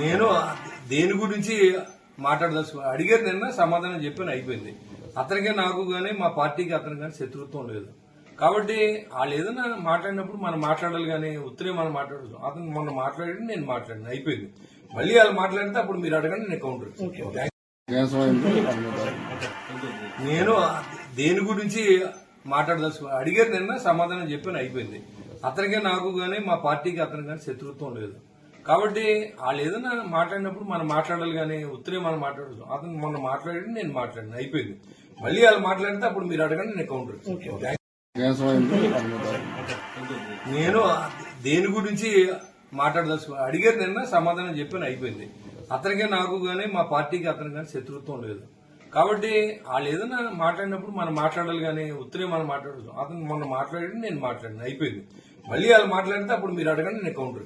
నేను దేని గురించి మాట్లాడదలుచుకో అడిగారు నిన్న సమాధానం చెప్పాను అయిపోయింది. అతనికి నాకు గానీ మా పార్టీకి అతనికి కానీ శత్రుత్వం లేదు. కాబట్టి వాళ్ళు ఏదైనా మాట్లాడినప్పుడు మనం మాట్లాడాలి కానీ ఉత్తరే మనం మాట్లాడదు అతను మొన్న మాట్లాడి నేను మాట్లాడిన అయిపోయింది. మళ్ళీ వాళ్ళు మాట్లాడితే అప్పుడు మీరు అడగండి నేను కౌంటర్ నేను దేని గురించి మాట్లాడదలుచుకో అడిగారు నిన్న సమాధానం చెప్పాను అయిపోయింది. అతనికి నాకు గానీ మా పార్టీకి అతనికి కానీ శత్రుత్వం లేదు. కాబట్టి వాళ్ళు ఏదైనా మాట్లాడినప్పుడు మనం మాట్లాడాలి కానీ ఉత్తరే మనం మాట్లాడదు అతను మొన్న మాట్లాడి నేను మాట్లాడిన అయిపోయింది. మళ్ళీ వాళ్ళు మాట్లాడితే అప్పుడు మీరు అడగండి నేను కౌంటర్ నేను దేని గురించి మాట్లాడదలుచుకో అడిగారు నిన్న సమాధానం చెప్పాను అయిపోయింది. అతనికి నాకు గానీ మా పార్టీకి అతనికి కానీ శత్రుత్వం లేదు. కాబట్టి వాళ్ళు ఏదైనా మాట్లాడినప్పుడు మనం మాట్లాడాలి కానీ ఉత్తరే మనం మాట్లాడదు అతను మొన్న మాట్లాడి నేను మాట్లాడిన అయిపోయింది. మళ్ళీ వాళ్ళు మాట్లాడితే అప్పుడు మీరు అడగండి నేను కౌంటర్